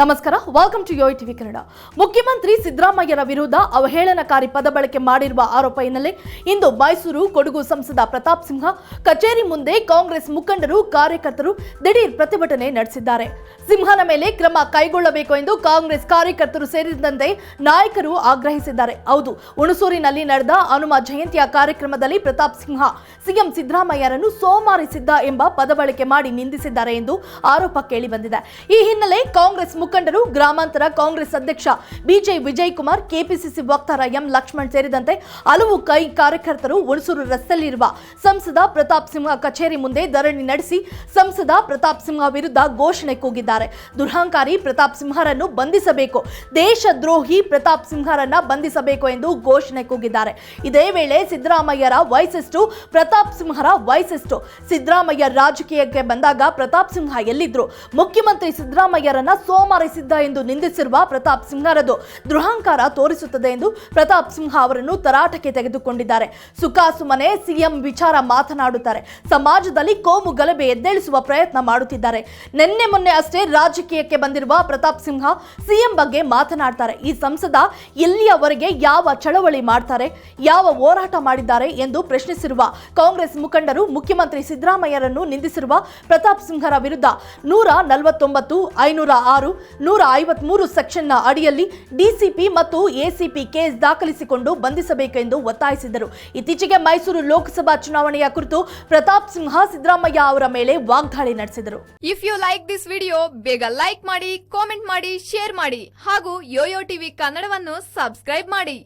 ನಮಸ್ಕಾರ welcome to Yoyo TV Kannada ಮುಖ್ಯಮಂತ್ರಿ ಸಿದ್ದರಾಮಯ್ಯರ ವಿರುದ್ಧ ಅವಹೇಳನಕಾರಿ ಪದ ಬಳಕೆ ಮಾಡಿರುವ ಆರೋಪ ಹಿನ್ನೆಲೆ ಇಂದು ಮೈಸೂರು ಕೊಡಗು ಸಂಸದ ಪ್ರತಾಪ್ ಸಿಂಹ ಕಚೇರಿ ಮುಂದೆ ಕಾಂಗ್ರೆಸ್ ಮುಖಂಡರು, ಕಾರ್ಯಕರ್ತರು ದಿಢೀರ್ ಪ್ರತಿಭಟನೆ ನಡೆಸಿದ್ದಾರೆ. ಸಿಂಹನ ಮೇಲೆ ಕ್ರಮ ಕೈಗೊಳ್ಳಬೇಕು ಎಂದು ಕಾಂಗ್ರೆಸ್ ಕಾರ್ಯಕರ್ತರು ಸೇರಿದಂತೆ ನಾಯಕರು ಆಗ್ರಹಿಸಿದ್ದಾರೆ. ಹೌದು, ಹುಣಸೂರಿನಲ್ಲಿ ನಡೆದ ಹನುಮ ಜಯಂತಿಯ ಕಾರ್ಯಕ್ರಮದಲ್ಲಿ ಪ್ರತಾಪ್ ಸಿಂಹ ಸಿಎಂ ಸಿದ್ದರಾಮಯ್ಯರನ್ನು ಸೋಮಾರಿಸಿದ್ದ ಎಂಬ ಪದ ಬಳಕೆ ಮಾಡಿ ನಿಂದಿಸಿದ್ದಾರೆ ಎಂದು ಆರೋಪ ಕೇಳಿಬಂದಿದೆ. ಈ ಹಿನ್ನೆಲೆ ಕಾಂಗ್ರೆಸ್ ಮುಖಂಡರು, ಗ್ರಾಮಾಂತರ ಕಾಂಗ್ರೆಸ್ ಅಧ್ಯಕ್ಷ ಬಿಜೆ ವಿಜಯ್ ಕುಮಾರ್ ಕೆಪಿಸಿಸಿ ವಕ್ತಾರ ಎಂ ಲಕ್ಷ್ಮಣ್ ಸೇರಿದಂತೆ ಹಲವು ಕೈ ಕಾರ್ಯಕರ್ತರು ಹುಣಸೂರು ರಸ್ತೆಯಲ್ಲಿರುವ ಸಂಸದ ಪ್ರತಾಪ್ ಸಿಂಹ ಕಚೇರಿ ಮುಂದೆ ಧರಣಿ ನಡೆಸಿ ಸಂಸದ ಪ್ರತಾಪ್ ಸಿಂಹ ವಿರುದ್ಧ ಘೋಷಣೆ ಕೂಗಿದ್ದಾರೆ. ದುರಹಂಕಾರಿ ಪ್ರತಾಪ್ ಸಿಂಹರನ್ನು ಬಂಧಿಸಬೇಕು, ದೇಶದ್ರೋಹಿ ಪ್ರತಾಪ್ ಸಿಂಹರನ್ನ ಬಂಧಿಸಬೇಕು ಎಂದು ಘೋಷಣೆ ಕೂಗಿದ್ದಾರೆ. ಇದೇ ವೇಳೆ ಸಿದ್ದರಾಮಯ್ಯರ ವಯಸ್ಸೆಷ್ಟು ಪ್ರತಾಪ್ ಸಿಂಹರ ವಯಸ್ಸೆಷ್ಟು ಸಿದ್ದರಾಮಯ್ಯ ರಾಜಕೀಯಕ್ಕೆ ಬಂದಾಗ ಪ್ರತಾಪ್ ಸಿಂಹ ಎಲ್ಲಿದ್ರು? ಮುಖ್ಯಮಂತ್ರಿ ಸಿದ್ದರಾಮಯ್ಯರನ್ನ ಸೋಮಾರಿಸಿದ್ದ ಎಂದು ನಿಂದಿಸಿರುವ ಪ್ರತಾಪ್ ಸಿಂಹರದು ದೃಹಾಂಕಾರ ತೋರಿಸುತ್ತದೆ ಎಂದು ಪ್ರತಾಪ್ ಸಿಂಹ ಅವರನ್ನು ತರಾಟಕ್ಕೆ ತೆಗೆದುಕೊಂಡಿದ್ದಾರೆ. ಸುಖಾಸುಮನೆ ಸಿಎಂ ವಿಚಾರ ಮಾತನಾಡುತ್ತಾರೆ. ಸಮಾಜದಲ್ಲಿ ಕೋಮು ಗಲಭೆ ಎದ್ದೇಳಿಸುವ ಪ್ರಯತ್ನ ಮಾಡುತ್ತಿದ್ದಾರೆ. ನಿನ್ನೆ ಮೊನ್ನೆ ಅಷ್ಟೇ ರಾಜಕೀಯಕ್ಕೆ ಬಂದಿರುವ ಪ್ರತಾಪ್ ಸಿಂಹ ಸಿಎಂ ಬಗ್ಗೆ ಮಾತನಾಡ್ತಾರೆ. ಈ ಸಂಸದ ಇಲ್ಲಿಯವರೆಗೆ ಯಾವ ಚಳವಳಿ ಮಾಡ್ತಾರೆ, ಯಾವ ಹೋರಾಟ ಮಾಡಿದ್ದಾರೆ ಎಂದು ಪ್ರಶ್ನಿಸಿರುವ ಕಾಂಗ್ರೆಸ್ ಮುಖಂಡರು, ಮುಖ್ಯಮಂತ್ರಿ ಸಿದ್ದರಾಮಯ್ಯರನ್ನು ನಿಂದಿಸಿರುವ ಪ್ರತಾಪ್ ಸಿಂಹರ ವಿರುದ್ಧ ನೂರ ನಲವತ್ತೊಂಬತ್ತು, ಐನೂರ ಆರು ನೂರ ಐವತ್ಮೂರು ಸೆಕ್ಷನ್ನ ಅಡಿಯಲ್ಲಿ ಡಿಸಿಪಿ ಮತ್ತು ಎಸಿಪಿ ಕೇಸ್ ದಾಖಲಿಸಿಕೊಂಡು ಬಂಧಿಸಬೇಕೆಂದು ಒತ್ತಾಯಿಸಿದರು. ಇತ್ತೀಚೆಗೆ ಮೈಸೂರು ಲೋಕಸಭಾ ಚುನಾವಣೆಯ ಕುರಿತು ಪ್ರತಾಪ್ ಸಿಂಹ, ಸಿದ್ದರಾಮಯ್ಯ ಅವರ ಮೇಲೆ ವಾಗ್ದಾಳಿ ನಡೆಸಿದರು. If you like this video ಬೇಗ ಲೈಕ್ ಮಾಡಿ ಕಾಮೆಂಟ್ ಮಾಡಿ ಶೇರ್ ಮಾಡಿ ಹಾಗೂ ಯೋಯೋ ಟಿವಿ ಕನ್ನಡವನ್ನು ಸಬ್ಸ್ಕ್ರೈಬ್ ಮಾಡಿ.